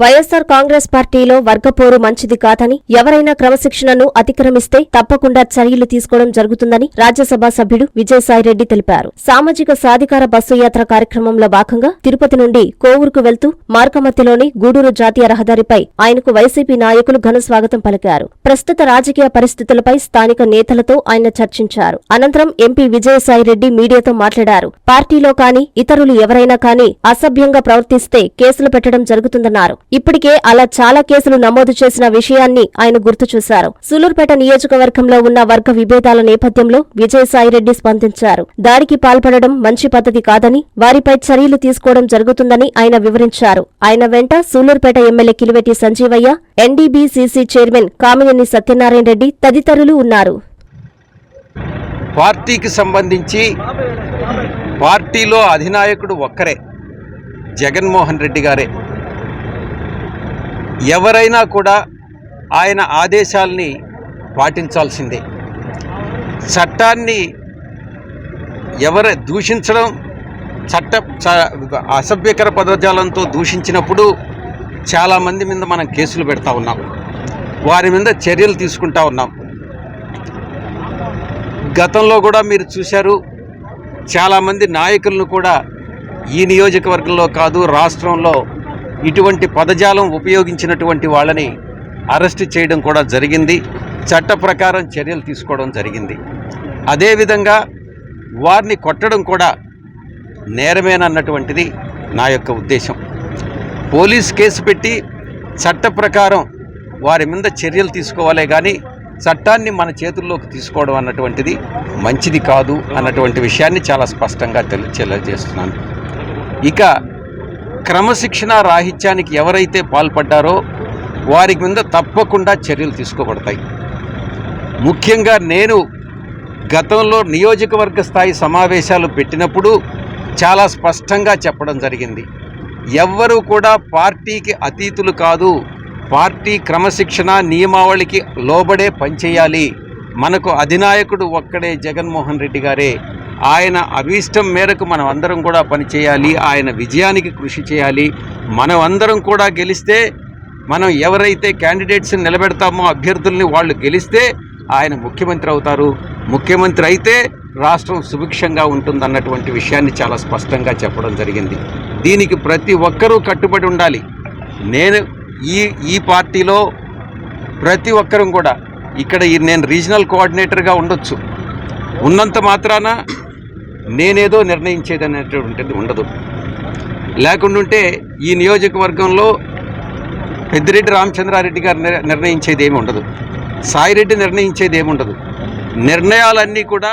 వైఎస్సార్ కాంగ్రెస్ పార్టీలో వర్గపోరు మంచిది కాదని ఎవరైనా క్రమశిక్షణను అతిక్రమిస్తే తప్పకుండా చర్యలు తీసుకోవడం జరుగుతుందని రాజ్యసభ సభ్యుడు విజయసాయిరెడ్డి తెలిపారు. సామాజిక సాధికార బస్సు యాత్ర కార్యక్రమంలో భాగంగా తిరుపతి నుండి కోవూరుకు వెళ్తూ మార్గమధ్యలోని గూడూరు జాతీయ రహదారిపై ఆయనకు వైసీపీ నాయకులు ఘన స్వాగతం పలికారు. ప్రస్తుత రాజకీయ పరిస్థితులపై స్థానిక నేతలతో ఆయన చర్చించారు. అనంతరం ఎంపీ విజయసాయిరెడ్డి మీడియాతో మాట్లాడారు. పార్టీలో కాని ఇతరులు ఎవరైనా కాని అసభ్యంగా ప్రవర్తిస్తే కేసులు పెట్టడం జరుగుతుందన్నారు. ఇప్పటికే అలా చాలా కేసులు నమోదు చేసిన విషయాన్ని ఆయన గుర్తు చేశారు. సూలూరుపేట నియోజకవర్గంలో ఉన్న వర్గ విభేదాల నేపథ్యంలో విజయసాయిరెడ్డి స్పందించారు. దాడికి పాల్పడడం మంచి పద్ధతి కాదని వారిపై చర్యలు తీసుకోవడం జరుగుతుందని ఆయన వివరించారు. ఆయన వెంట Sullurpeta MLA Kiliveti Sanjeevaiah NDBCC chairman Kamineni Satyanarayana Reddy తదితరులు ఉన్నారు. పార్టీకి సంబంధించి పార్టీలో అధినాయకుడు ఒక్కరే జగన్మోహన్ రెడ్డి గారే. ఎవరైనా కూడా ఆయన ఆదేశాల్ని పాటించాల్సిందే. చట్టాన్ని ఎవరు దూషించడం చట్ట చ- అసభ్యకర పదజాలంతో దూషించినప్పుడు చాలామంది మీద మనం కేసులు పెడతా ఉన్నాం. వారి మీద చర్యలు తీసుకుంటా ఉన్నాం. గతంలో కూడా మీరు చూశారు చాలామంది నాయకులను కూడా ఈ నియోజకవర్గంలో కాదు రాష్ట్రంలో ఇటువంటి పదజాలం ఉపయోగించినటువంటి వాళ్ళని అరెస్ట్ చేయడం కూడా జరిగింది. చట్ట ప్రకారం చర్యలు తీసుకోవడం జరిగింది. అదేవిధంగా వారిని కొట్టడం కూడా నేరమేనన్నటువంటిది నా యొక్క ఉద్దేశం. పోలీస్ కేసు పెట్టి చట్ట ప్రకారం వారి మీద చర్యలు తీసుకోవాలే కానీ చట్టాన్ని మన చేతుల్లోకి తీసుకోవడం అన్నటువంటిది మంచిది కాదు అన్నటువంటి విషయాన్ని చాలా స్పష్టంగా తెలియజేస్తున్నాను. ఇక క్రమశిక్షణ రాహిత్యానికి ఎవరైతే పాల్పడ్డారో వారి మీద తప్పకుండా చర్యలు తీసుకోబడతాయి. ముఖ్యంగా నేను గతంలో నియోజకవర్గ స్థాయి సమావేశాలు పెట్టినప్పుడు చాలా స్పష్టంగా చెప్పడం జరిగింది. ఎవ్వరూ కూడా పార్టీకి అతీతులు కాదు పార్టీ క్రమశిక్షణ నియమావళికి లోబడే పనిచేయాలి మనకు అధినాయకుడు ఒక్కడే జగన్మోహన్ రెడ్డి గారే. ఆయన అభీష్టం మేరకు మనం అందరం కూడా పనిచేయాలి ఆయన విజయానికి కృషి చేయాలి. మనం అందరం కూడా గెలిస్తే మనం ఎవరైతే క్యాండిడేట్స్ని నిలబెడతామో అభ్యర్థుల్ని వాళ్ళు గెలిస్తే ఆయన ముఖ్యమంత్రి అవుతారు. ముఖ్యమంత్రి అయితే రాష్ట్రం సుభిక్షంగా ఉంటుందన్నటువంటి విషయాన్ని చాలా స్పష్టంగా చెప్పడం జరిగింది. దీనికి ప్రతి ఒక్కరూ కట్టుబడి ఉండాలి. నేను ఈ ఈ పార్టీలో ప్రతి ఒక్కరం కూడా ఇక్కడ ఈ నేను రీజనల్ కోఆర్డినేటర్గా ఉండొచ్చు. ఉన్నంత మాత్రాన నేనేదో నిర్ణయించేది అనేటువంటిది ఉండదు. లేకుండుంటే ఈ నియోజకవర్గంలో పెద్దిరెడ్డి రామచంద్రారెడ్డి గారు నిర్ణయించేది ఏమి ఉండదు. సాయిరెడ్డి నిర్ణయించేది ఏమి ఉండదు నిర్ణయాలన్నీ కూడా